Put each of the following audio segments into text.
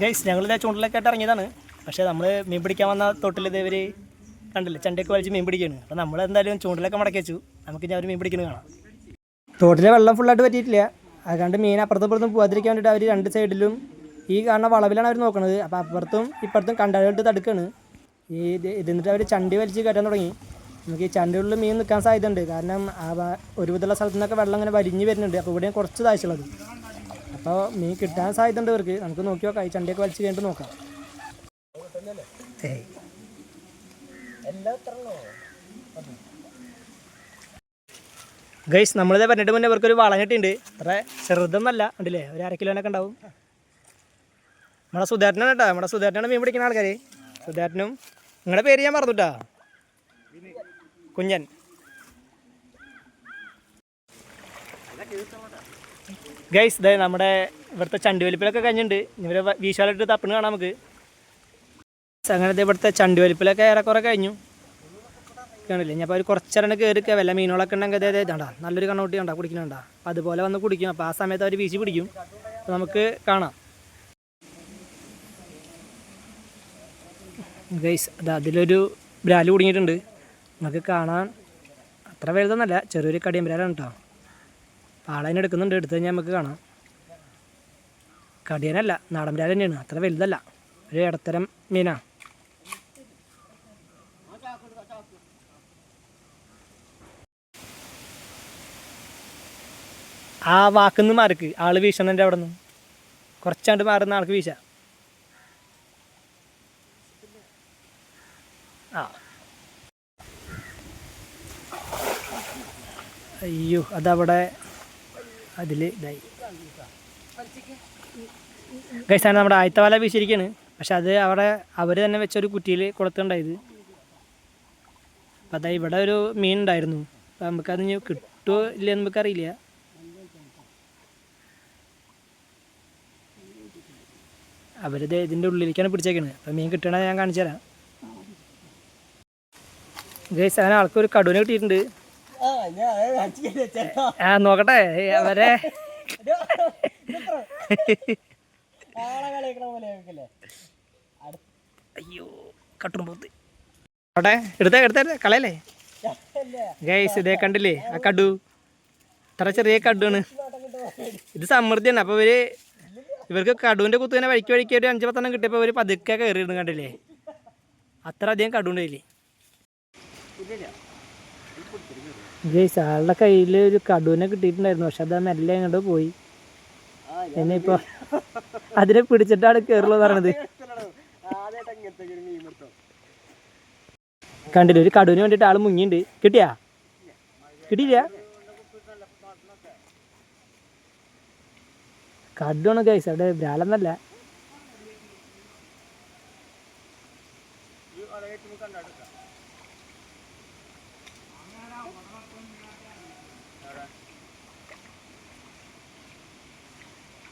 Guys ഞങ്ങൾ ചൂണ്ടലൊക്കെ ആയിട്ട് ഇറങ്ങിയതാണ്. പക്ഷേ നമ്മൾ മീൻ പിടിക്കാൻ വന്ന തൊട്ടിൽ ഇതേവർ കണ്ടില്ല ചണ്ടയൊക്കെ വലിച്ച് മീൻ പിടിക്കുകയാണ് അപ്പോൾ നമ്മൾ എന്തായാലും ചൂണ്ടലൊക്കെ മടക്കി വെച്ചു. നമുക്ക് ഞാൻ അവർ മീൻ പിടിക്കുന്നത് കാണാം. തോട്ടിലെ വെള്ളം ഫുള്ളായിട്ട് പറ്റിയിട്ടില്ല അതുകൊണ്ട് മീൻ അപ്പുറത്തും ഇപ്പുറത്തും പോകാതിരിക്കാൻ വേണ്ടിയിട്ട് അവർ രണ്ട് സൈഡിലും ഈ കാണുന്ന വളവിലാണ് അവർ നോക്കുന്നത് അപ്പോൾ അപ്പുറത്തും ഇപ്പുറത്തും കണ്ടാലിട്ട് തടുക്കാണ്. ഈ ഇത് ഇതിന്നിട്ട് അവർ ചണ്ടി വലിച്ച് കയറ്റാൻ തുടങ്ങി. നമുക്ക് ഈ ചണ്ടികളിൽ മീൻ നിൽക്കാൻ സാധ്യതയുണ്ട്. കാരണം ആ ഭാ- ഒരു വിധമുള്ള സ്ഥലത്തു നിന്നൊക്കെ വെള്ളം ഇങ്ങനെ വരിഞ്ഞ് വരുന്നുണ്ട്. അപ്പോൾ ഇവിടെയും കുറച്ച് താഴ്ചയുള്ളത്. അപ്പോൾ മീൻ കിട്ടാൻ സാധ്യതയുണ്ട് ഇവർക്ക്. നമുക്ക് നോക്കി നോക്കാം. ഈ ചണ്ടിയൊക്കെ വലിച്ചു കഴിഞ്ഞിട്ട് നോക്കാം. ഗൈസ് നമ്മളിത് പറഞ്ഞിട്ട് മുന്നേ ഇവർക്കൊരു കിട്ടിയിട്ടുണ്ട്. അത്ര ചെറുതൊന്നല്ല. ഉണ്ടല്ലേ ഒരു അര കിലോനൊക്കെ ഉണ്ടാവും. നമ്മുടെ സുധാരനാണ് കേട്ടോ. നമ്മുടെ സുധാരനാണ് മീൻ പിടിക്കുന്ന ആൾക്കാർ സുധാരനും. നിങ്ങളുടെ പേര് ഞാൻ മറന്നുട്ടാ കുഞ്ഞൻ. ഗൈസ് ഇതേ നമ്മുടെ ഇവിടുത്തെ ചണ്ടുവലിപ്പിലൊക്കെ കഴിഞ്ഞിട്ടുണ്ട്. ഇവരെ വീശാലിട്ട് തപ്പിന് കാണാം നമുക്ക്. അങ്ങനെ ദേ ഇവിടുത്തെ ചണ്ടുവലിപ്പിലൊക്കെ ഏറെക്കുറെ കഴിഞ്ഞു. കാണില്ലേ ഞാൻ അപ്പോൾ ഒരു കുറച്ചേരം കയറിക്കുക വല്ല മീനുകളൊക്കെ ഉണ്ടെങ്കിൽ അതായത് ഇതാണ്ടാ നല്ലൊരു കണ്ണൂട്ടി കണ്ടാ കുടിക്കുന്നുണ്ടാ. അപ്പോൾ അതുപോലെ വന്ന് കുടിക്കും. അപ്പോൾ ആ സമയത്ത് അവർ വീശി പിടിക്കും. അപ്പോൾ നമുക്ക് കാണാം. ഗൈസ് അത് അതിലൊരു ബ്രാൽ കുടുങ്ങിയിട്ടുണ്ട്. നമുക്ക് കാണാൻ അത്ര വലുതൊന്നല്ല ചെറിയൊരു കടിയം ബ്രാലാണ് കേട്ടോ. പാളതിനെ എടുക്കുന്നുണ്ട്. എടുത്തു കഴിഞ്ഞാൽ നമുക്ക് കാണാം. കടിയനല്ല നാടൻ രാജ തന്നെയാണ്. അത്ര വലുതല്ല. ഒരു ഇടത്തരം മീനാണ് ആ വാക്കുന്ന് മാർക്ക് ആൾ വീശണന്റെ അവിടെ നിന്ന് കുറച്ചാണ്ട് മാറുന്ന ആൾക്ക് വീശ. ആ. അയ്യോ അതവിടെ അതിൽ ഇതായി. ഗൈസാണ് നമ്മുടെ ആയത്തവാല വീശിരിക്കാണ് പക്ഷെ അത് അവിടെ അവർ തന്നെ വെച്ചൊരു കുറ്റിയിൽ കൊടുത്തുണ്ടായത് അപ്പം അതാ ഇവിടെ ഒരു മീൻ ഉണ്ടായിരുന്നു. അപ്പം നമുക്കത് കിട്ടുമോ ഇല്ല നമുക്കറിയില്ല. അവരിത് ഇതിന്റെ ഉള്ളിലേക്കാണ് പിടിച്ചേക്കണത്. അപ്പം മീൻ കിട്ടണ ഞാൻ കാണിച്ചു തരാം ഗൈസ് അങ്ങനെ ആൾക്കൊരു കടുവനെ കിട്ടിയിട്ടുണ്ട്. ആ നോക്കട്ടെ അവരെ. അയ്യോ കട്ടുമ്പോത്ത് അവിടെ എടുത്തേ എടുത്തേ എടുത്തേ, കളയല്ലേ? ഗൈസ് ഇതേ കണ്ടില്ലേ? ആ കടു. ഇത്ര ചെറിയ കടുവാണ്. ഇത് സമൃദ്ധിയാണ് അപ്പോൾ ഇവർ ഇവർക്ക് കടുവിന്റെ കുത്തു തന്നെ വഴിക്ക് വഴിക്ക് ഒരു അഞ്ച് പത്തെണ്ണം കിട്ടിയപ്പോൾ ഇവർ പതുക്കെ കയറിയിരുന്നു കണ്ടില്ലേ? അത്ര അധികം കടുണ്ടായില്ലേ ഗൈസ് ആളുടെ കയ്യിൽ ഒരു കടുവിനെ കിട്ടിയിട്ടുണ്ടായിരുന്നു. പക്ഷെ അത് മെല്ലെ അങ്ങോട്ട് പോയി. എന്നെ ഇപ്പൊ അതിനെ പിടിച്ചിട്ടാണ് കയറുള്ളൂ പറഞ്ഞത്. കണ്ടില്ല ഒരു കടുവിന് വേണ്ടിയിട്ട് ആൾ മുങ്ങിണ്ട് കിട്ടിയാ? കിട്ടിയില്ല? കടുവാണ് ഗൈസ് അവിടെ ബ്രാലെന്നല്ല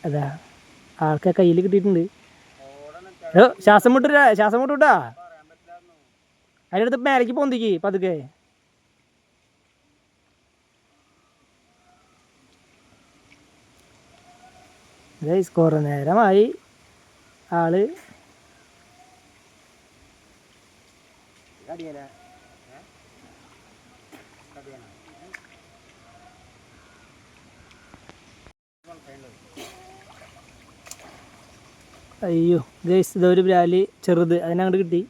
അതാ ആൾക്കെ കയ്യിൽ കിട്ടിയിട്ടുണ്ട്. ശ്വാസം മുട്ടില്ല ശ്വാസം മുട്ടൂട്ടാ. അടുത്ത് മേലേക്ക് പോന്തിക്ക് പതുക്കെ. കുറേ നേരമായി ആൾ. അയ്യോ ഗൈസ് ഇതൊരു ബ്രാലി ചെറുത് അതിനങ്ങോട്ട് കിട്ടി.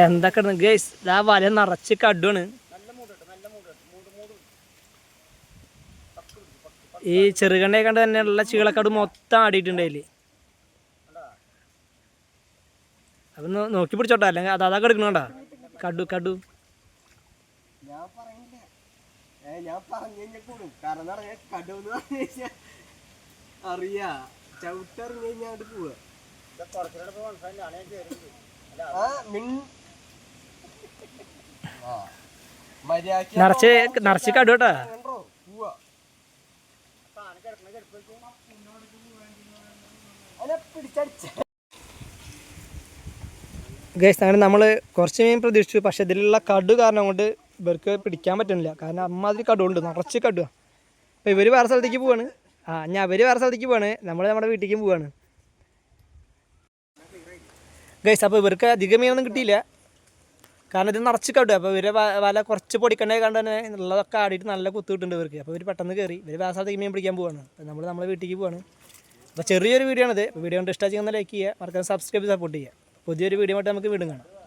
എന്തൊക്കെ ഗൈസ് ആ വല നിറച്ച് കടുവാണ്. ഈ ചെറുകണ്ണയെ കണ്ട് ഉള്ള ചീളക്കട് മൊത്തം ആടിയിട്ടുണ്ടായില്ലേ അപ്പൊ നോ- നോക്കി പിടിച്ചോട്ടെ അല്ലെങ്കിൽ അത് അതാ കിടക്കണോണ്ടാ കടു കടു. ഞാൻ ഞാൻ പറഞ്ഞു കഴിഞ്ഞപ്പോഴും കാരണം കഴിഞ്ഞാൽ അറിയാ. ചവിട്ടറിഞ്ഞു കഴിഞ്ഞാൽ അങ്ങോട്ട് പോവാ നിറച്ച് നിറച്ച് കടുവട്ടാ ഗൈസ് അങ്ങനെ നമ്മൾ കുറച്ച് മീൻ പ്രതീക്ഷിച്ചു പക്ഷെ ഇതിലുള്ള കടു കാരണം കൊണ്ട് ഇവർക്ക് പിടിക്കാൻ പറ്റുന്നില്ല. കാരണം അമ്മാതിരി കടുണ്ട് നിറച്ച് കടുവാ. അപ്പോൾ ഇവർ വേറെ സ്ഥലത്തേക്ക് പോവാണ്. ആ ഞാൻ അവർ വേറെ സ്ഥലത്തേക്ക് പോവാണ്. നമ്മൾ നമ്മുടെ വീട്ടിലേക്കും പോവാണ്. ഗൈസ് അപ്പോൾ ഇവർക്ക് അധികം മീനൊന്നും കിട്ടിയില്ല. കാരണം ഇത് നിറച്ച് കണ്ടു അപ്പോൾ ഇവരെ വ- വല കുറച്ച് പൊടിക്കണ്ടേ കണ്ട് തന്നെ ഉള്ളതൊക്കെ ആടിയിട്ട് നല്ല കുത്തു കിട്ടുന്നുണ്ട് ഇവർക്ക്. അപ്പോൾ ഇവർ പെട്ടെന്ന് കയറി ഇവർ വേറെ സ്ഥലത്തേക്ക് മീൻ പിടിക്കാൻ പോവാണ്. നമ്മൾ നമ്മുടെ വീട്ടിലേക്ക് പോവാണ്. അപ്പോൾ ചെറിയൊരു വീഡിയോ ആണിത്. വീഡിയോ കൊണ്ട് ഒന്ന് ലൈക്ക് ചെയ്യുക. മറക്കാൻ സബ്സ്ക്രൈബ് സപ്പോർട്ട് ചെയ്യുക. പുതിയൊരു വീഡിയോ ആയിട്ട് നമുക്ക് വീണ്ടും കാണാം.